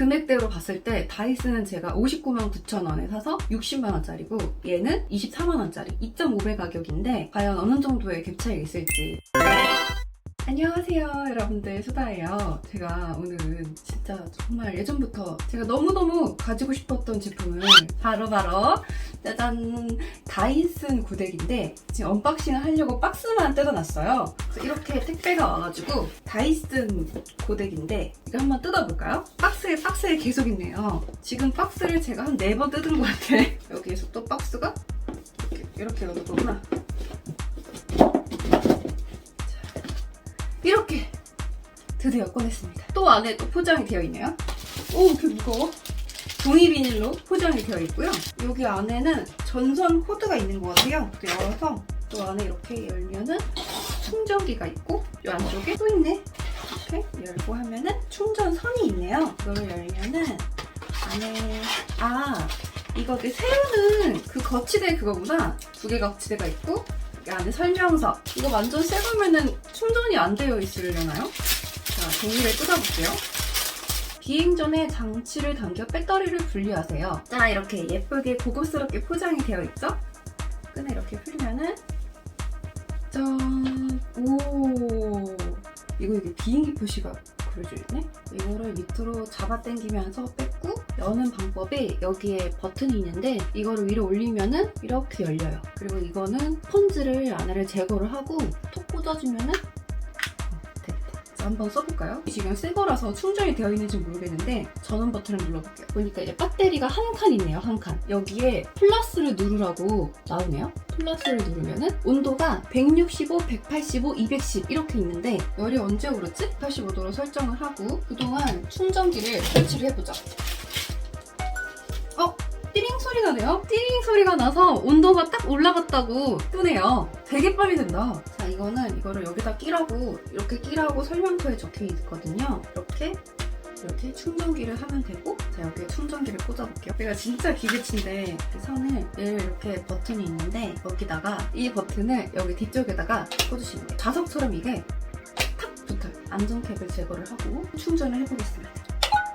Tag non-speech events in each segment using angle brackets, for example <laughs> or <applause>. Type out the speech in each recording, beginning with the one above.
금액대로 봤을 때 다이슨은 제가 59만 9천 원에 사서 60만 원짜리고 얘는 24만 원짜리 2.5배 가격인데 과연 어느 정도의 갭 차이가 있을지 안녕하세요 여러분들. 수다예요. 제가 오늘은 진짜 정말 예전부터 제가 너무너무 가지고 싶었던 제품을 바로바로 짜잔 다이슨 고데기인데 지금 언박싱을 하려고 박스만 뜯어놨어요. 이렇게 택배가 와가지고 다이슨 고데기인데 이거 한번 뜯어볼까요? 박스에 박스에 계속 있네요. 지금 박스를 제가 한 네 번 뜯은 것 같아. <laughs> 여기에서 또 박스가 이렇게 이렇게 넣는 거구나 드디어 꺼냈습니다. 또 안에 또 포장이 되어 있네요. 오, 이렇게 무거워. 종이 비닐로 포장이 되어 있고요. 여기 안에는 전선 코드가 있는 것 같아요. 이렇게 열어서 또 안에 이렇게 열면은 충전기가 있고 이 안쪽에 또 있네. 이렇게 열고 하면은 충전선이 있네요. 이거를 열면은 안에 아 이거 그 새우는 그 거치대 그거구나. 두 개가 거치대가 있고 이 안에 설명서. 이거 완전 새 거면은 충전이 안 되어 있으려나요? 자, 종이를 뜯어볼게요. 비행 전에 장치를 당겨 배터리를 분리하세요. 자, 이렇게 예쁘게 고급스럽게 포장이 되어 있죠? 끈을 이렇게 풀면은 짠! 오! 이거 이게 비행기 표시가 그려져 있네? 이거를 밑으로 잡아당기면서 뺏고 여는 방법이 여기에 버튼이 있는데 이거를 위로 올리면은 이렇게 열려요. 그리고 이거는 폰즈를 안에를 제거를 하고 톡 꽂아주면은 한번 써볼까요? 지금 새 거라서 충전이 되어 있는지 모르겠는데 전원 버튼을 눌러볼게요. 보니까 이제 배터리가 한 칸 있네요, 한 칸. 여기에 플러스를 누르라고 나오네요. 플러스를 누르면은 온도가 165, 185, 210 이렇게 있는데 열이 언제 오르지? 85도로 설정을 하고 그동안 충전기를 설치를 해보자. 어? 띠링 소리가 나요? 띠링 소리가 나서 온도가 딱 올라갔다고 뜨네요. 되게 빨리 된다. 자, 이거는 이거를 여기다 끼라고 이렇게 끼라고 설명서에 적혀 있거든요. 이렇게 이렇게 충전기를 하면 되고 자 여기에 충전기를 꽂아볼게요 제가 진짜 기계치인데 이 선을 이렇게 버튼이 있는데 여기다가 이 버튼을 여기 뒤쪽에다가 꽂으시면 돼요 자석처럼 이게 탁 붙어요 안전캡을 제거를 하고 충전을 해보겠습니다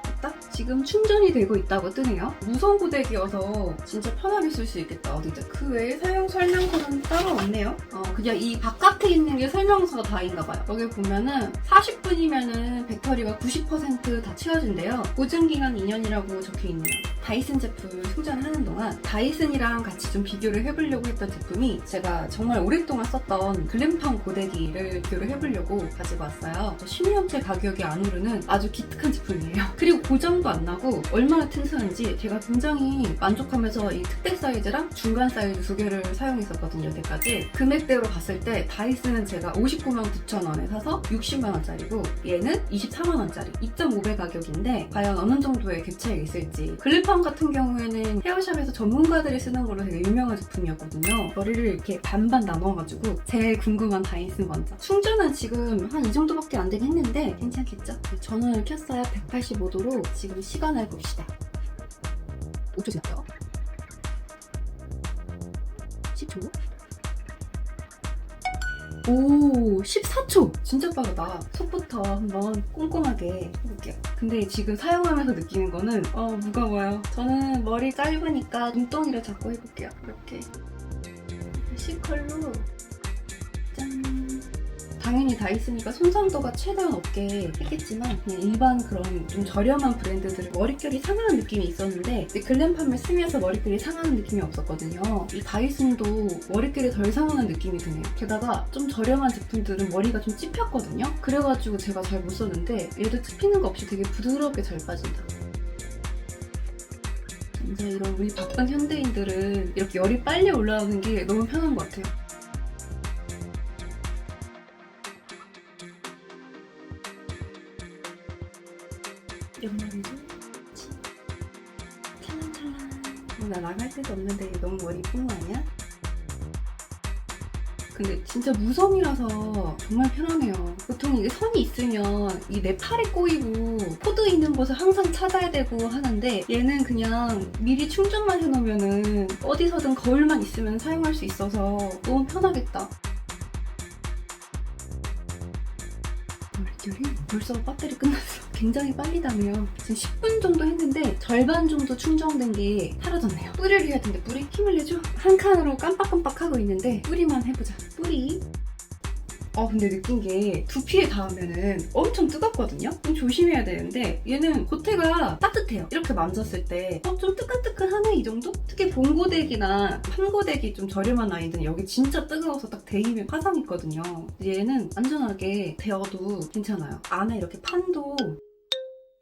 됐다? 지금 충전이 되고 있다고 뜨네요. 무선 고데기여서 진짜 편하게 쓸 수 있겠다. 어디든 그 외에 사용 설명서는 따로 없네요. 어, 그냥 이 바깥에 있는 게 설명서가 다인가 봐요. 여기 보면은 40분이면은 배터리가 90%다 채워진대요. 보증기간 2년이라고 적혀있네요. 다이슨 제품을 충전하는 동안 다이슨이랑 같이 좀 비교를 해보려고 했던 제품이 제가 정말 오랫동안 썼던 글램팡 고데기를 비교를 해보려고 가지고 왔어요. 10년째 가격이 안 오르는 아주 기특한 제품이에요. 그리고 고 장도 안 나고 얼마나 튼튼한지 제가 굉장히 만족하면서 이 특대 사이즈랑 중간 사이즈 두 개를 사용했었거든요 여태까지. 금액대로 봤을 때 다이슨은 제가 59만 9천 원에 사서 60만 원짜리고 얘는 24만 원짜리 2.5배 가격인데 과연 어느 정도의 갭 차이가 있을지. 글리팡 같은 경우에는 헤어샵에서 전문가들이 쓰는 걸로 되게 유명한 제품이었거든요. 머리를 이렇게 반반 나눠가지고 제일 궁금한 다이슨 먼저. 충전은 지금 한 이 정도밖에 안 되긴 했는데 괜찮겠죠? 전원을 켰어요 185도로 지금 시간을 봅시다 5초 지났죠? 10초? 오, 14초! 진짜 빠르다. 속부터 한번 꼼꼼하게 해볼게요. 근데 지금 사용하면서 느끼는 거는, 어, 무거워요. 저는 머리 짧으니까 눈덩이를 잡고 해볼게요. 이렇게. C컬로. 짠. 당연히 다 있으니까 손상도가 최대한 없게 했겠지만 그냥 일반 그런 좀 저렴한 브랜드들 머릿결이 상하는 느낌이 있었는데 글램팜을 쓰면서 머릿결이 상하는 느낌이 없었거든요. 이 다이슨도 머릿결이 덜 상하는 느낌이 드네요. 게다가 좀 저렴한 제품들은 머리가 좀 찝혔거든요. 그래가지고 제가 잘 못 썼는데 얘도 찝히는 거 없이 되게 부드럽게 잘 빠진다. 진짜 이런 우리 바쁜 현대인들은 이렇게 열이 빨리 올라오는 게 너무 편한 것 같아요. 연말이죠? 찰랑찰랑. 어, 나 나갈 데도 없는데 너무 머리 이쁜 거 아니야? 근데 진짜 무섬이라서 정말 편하네요. 보통 이게 선이 있으면 이 내 팔에 꼬이고 코드 있는 곳을 항상 찾아야 되고 하는데 얘는 그냥 미리 충전만 해놓으면은 어디서든 거울만 있으면 사용할 수 있어서 너무 편하겠다. 물결이 벌써 배터리 끝났어. 굉장히 빨리 닿네요. 지금 10분 정도 했는데 절반 정도 충전된 게 사라졌네요. 뿌리를 해야 되는데 뿌리 힘을 내줘. 한 칸으로 깜빡깜빡 하고 있는데 뿌리만 해보자. 뿌리. 어 근데 느낀 게 두피에 닿으면은 엄청 뜨겁거든요? 좀 조심해야 되는데 얘는 겉에가 따뜻해요. 이렇게 만졌을 때 어, 좀 뜨끈뜨끈하네 이 정도? 특히 봉고데기나 판고데기 좀 저렴한 아이들은 여기 진짜 뜨거워서 딱 데이면 화상 있거든요. 얘는 안전하게 데워도 괜찮아요. 안에 이렇게 판도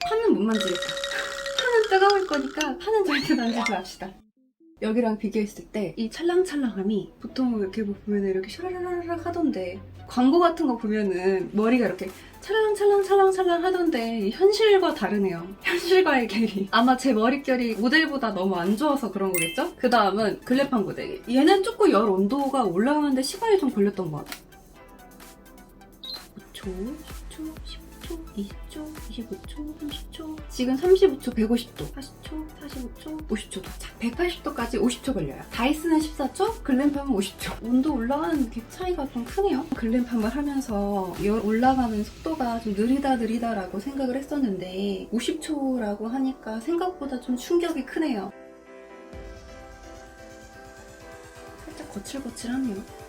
판은 못 만지겠다. <laughs> 판은 뜨거울 거니까 판은 절대 만지지 맙시다. 여기랑 비교했을 때 이 찰랑찰랑함이 보통 이렇게 보면 이렇게 샤라라락 하던데 광고 같은 거 보면은 머리가 이렇게 찰랑찰랑찰랑찰랑 하던데 이 현실과 다르네요. 현실과의 괴리. 아마 제 머릿결이 모델보다 너무 안 좋아서 그런 거겠죠? 그 다음은 글래판 고데기. 얘는 조금 열 온도가 올라가는데 시간이 좀 걸렸던 것 같아요. 5초, 10초, 10초, 20초, 25초, 30초. 지금 35초, 150도, 40초, 45초, 50초 도착. 180도까지 50초 걸려요. 다이스는 14초, 글램팜은 50초. 온도 올라가는 게 차이가 좀 크네요. 글램팜을 하면서 열 올라가는 속도가 좀 느리다 느리다라고 생각을 했었는데 50초라고 하니까 생각보다 좀 충격이 크네요. 살짝 거칠거칠하네요.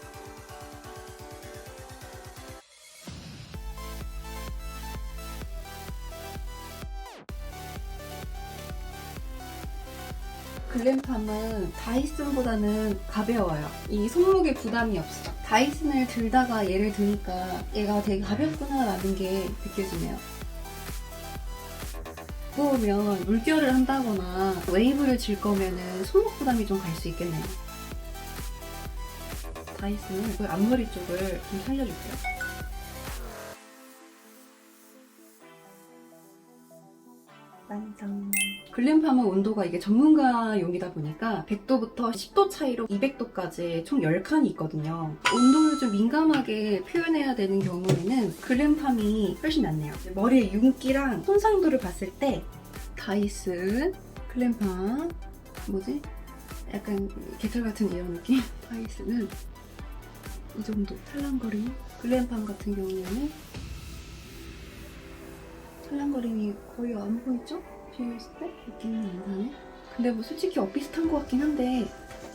글램팜은 다이슨보다는 가벼워요. 이 손목에 부담이 없어. 다이슨을 들다가 얘를 드니까 얘가 되게 가볍구나라는 게 느껴지네요. 무거우면 물결을 한다거나 웨이브를 질 거면은 손목 부담이 좀 갈 수 있겠네요. 다이슨은 그 앞머리 쪽을 좀 살려줄게요. 완성. 글램팜은 온도가 이게 전문가용이다 보니까 100도부터 10도 차이로 200도까지 총 10칸이 있거든요. 온도를 좀 민감하게 표현해야 되는 경우에는 글램팜이 훨씬 낫네요. 머리의 윤기랑 손상도를 봤을 때 다이슨, 글램팜, 뭐지? 약간 개털 같은 이런 느낌? 다이슨은 이 정도 찰랑거림. 글램팜 같은 경우에는 찰랑거림이 거의 안 보이죠? 비교했을 때 느낌이 안 나네. 근데 뭐 솔직히 엇비슷한 것 같긴 한데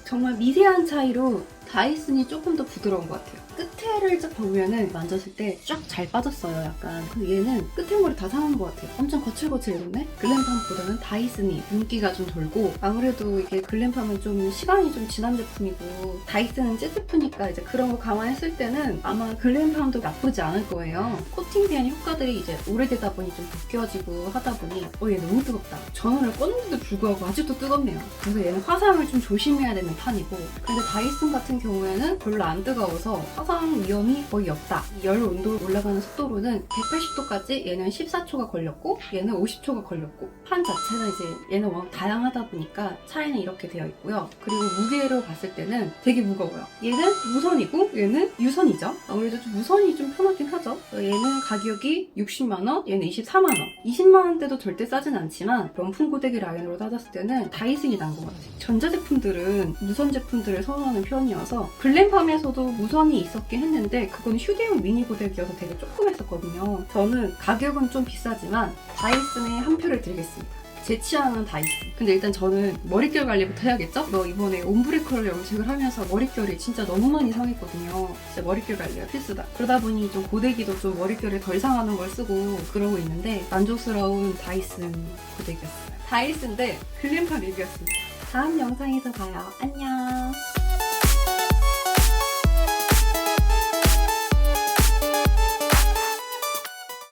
정말 미세한 차이로 다이슨이 조금 더 부드러운 것 같아요. 끝에를 쫙 보면은 만졌을 때 쫙 잘 빠졌어요, 약간. 근데 얘는 끝에 머리 다 상한 것 같아요. 엄청 거칠거칠해졌네? 글램팜보다는 다이슨이 윤기가 좀 돌고 아무래도 이게 글램팜은 좀 시간이 좀 지난 제품이고 다이슨은 찌제품이니까 이제 그런 거 감안했을 때는 아마 글램팜도 나쁘지 않을 거예요. 코팅된 효과들이 이제 오래되다 보니 좀 벗겨지고 하다 보니 어, 얘 너무 뜨겁다. 전원을 껐는데도 불구하고 아직도 뜨겁네요. 그래서 얘는 화상을 좀 조심해야 되는 판이고 근데 다이슨 같은 경우에는 별로 안 뜨거워서 화상 위험이 거의 없다. 이열 온도 올라가는 속도로는 180도까지 얘는 14초가 걸렸고 얘는 50초가 걸렸고 판 자체는 이제 얘는 워낙 다양하다 보니까 차이는 이렇게 되어 있고요. 그리고 무게로 봤을 때는 되게 무거워요. 얘는 무선이고 얘는 유선이죠. 아무래도 좀 무선이 좀 편하긴 하죠. 얘는 가격이 60만 원, 얘는 24만 원. 20만 원대도 절대 싸진 않지만 명품 고데기 라인으로 따졌을 때는 다이슨이 난 것 같아요. 전자제품들은 무선 제품들을 선호하는 편이어서 블랙팜에서도 무선이 있었긴 했는데 그건 휴대용 미니 고데기여서 되게 조금 했었거든요. 저는 가격은 좀 비싸지만 다이슨에 한 표를 드리겠습니다. 제 취향은 다이슨. 근데 일단 저는 머릿결 관리부터 해야겠죠? 너 이번에 옴브레 컬러 염색을 하면서 머릿결이 진짜 너무 많이 상했거든요. 진짜 머릿결 관리가 필수다. 그러다 보니 좀 고데기도 좀 머릿결이 덜 상하는 걸 쓰고 그러고 있는데 만족스러운 다이슨 고데기였어요. 다이슨데 글램파 리뷰였습니다. 다음 영상에서 봐요. 안녕.